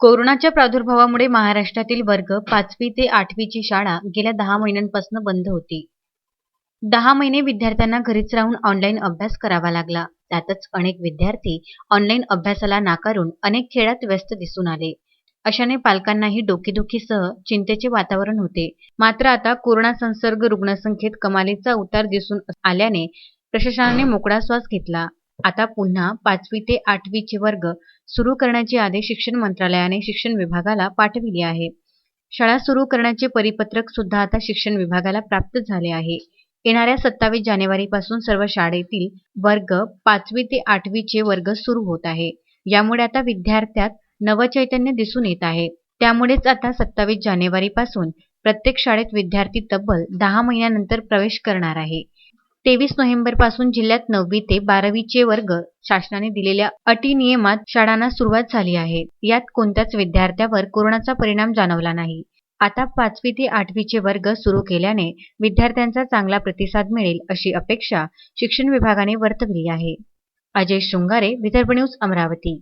कोरोनाच्या प्रादुर्भावामुळे महाराष्ट्रातील वर्ग पाचवी ते आठवीची शाळा गेल्या दहा महिन्यांपासून बंद होती. दहा महिने विद्यार्थ्यांना घरीच राहून ऑनलाईन अभ्यास करावा लागला. त्यातच अनेक विद्यार्थी ऑनलाईन अभ्यासाला नाकारून अनेक खेळात व्यस्त दिसून आले. अशाने पालकांनाही डोकेदुखीसह चिंतेचे वातावरण होते. मात्र आता कोरोना संसर्ग रुग्णसंख्येत कमालीचा उतार दिसून आल्याने प्रशासनाने मोकळा श्वास घेतला. आता पुन्हा पाचवी ते आठवीचे वर्ग सुरू करण्याचे आदेश शिक्षण मंत्रालयाने शिक्षण विभागाला पाठविले आहे. शाळा सुरू करण्याचे परिपत्रक सुद्धा आता शिक्षण विभागाला प्राप्त झाले आहे. येणाऱ्या सत्तावीस जानेवारीपासून सर्व शाळेतील वर्ग पाचवी ते आठवीचे वर्ग सुरू होत आहे. यामुळे आता विद्यार्थ्यात नवचैतन्य दिसून येत आहे. त्यामुळेच आता सत्तावीस जानेवारीपासून प्रत्येक शाळेत विद्यार्थी तब्बल दहा महिन्यानंतर प्रवेश करणार आहे. तेवीस नोव्हेंबरपासून जिल्ह्यात नववी ते बारावीचे वर्ग शासनाने दिलेल्या अटी नियमात शाळांना सुरुवात झाली आहे. यात कोणत्याच विद्यार्थ्यावर कोरोनाचा परिणाम जाणवला नाही. आता पाचवी ते आठवीचे वर्ग सुरू केल्याने विद्यार्थ्यांचा चांगला प्रतिसाद मिळेल अशी अपेक्षा शिक्षण विभागाने वर्तवली आहे. अजय शृंगारे विदर्भ न्यूज अमरावती.